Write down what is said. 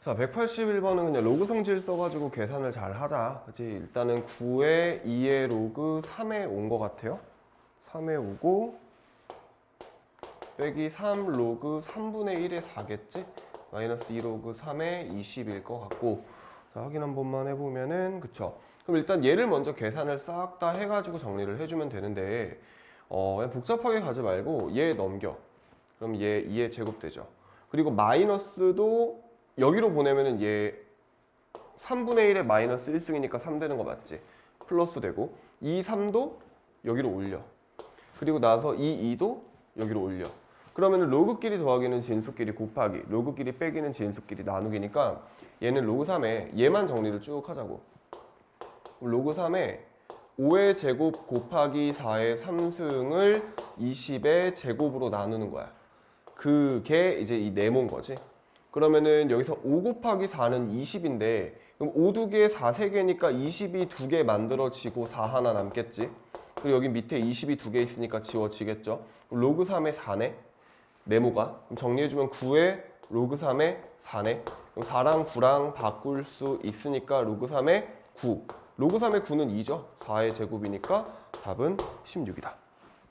자, 181번은 그냥 로그 성질 써가지고 계산을 잘 하자. 그치? 일단은 9에 2의 로그 3에 온 것 같아요. 3에 오고, 빼기 3 로그 3분의 1에 4겠지? 마이너스 2 로그 3에 20일 것 같고. 자, 확인 한 번만 해보면은, 그쵸? 그럼 일단 얘를 먼저 계산을 싹 다 해가지고 정리를 해주면 되는데, 어, 복잡하게 가지 말고 얘 넘겨. 그럼 얘 2의 제곱 되죠. 그리고 마이너스도 여기로 보내면은 얘 3분의 1에 마이너스 1승이니까 3 되는 거 맞지? 플러스 되고 2, 3도 여기로 올려. 그리고 나서 2, 2도 여기로 올려. 그러면은 로그끼리 더하기는 진수끼리 곱하기, 로그끼리 빼기는 진수끼리 나누기니까 얘는 로그 3에 얘만 정리를 쭉 하자고. 로그 3에 5의 제곱 곱하기 4의 3승을 20의 제곱으로 나누는 거야. 그게 이제 이 네모인 거지. 그러면은 여기서 5 곱하기 4는 20인데 그럼 5 2개, 4 3개니까 20이 2개 만들어지고 4 하나 남겠지. 그리고 여기 밑에 20이 2개 있으니까 지워지겠죠. 로그 3의 4네. 네모가. 그럼 정리해주면 9의 로그 3의 4네. 그럼 4랑 9랑 바꿀 수 있으니까 로그 3의 9. 로그 3의 9는 2죠. 4의 제곱이니까 답은 16이다.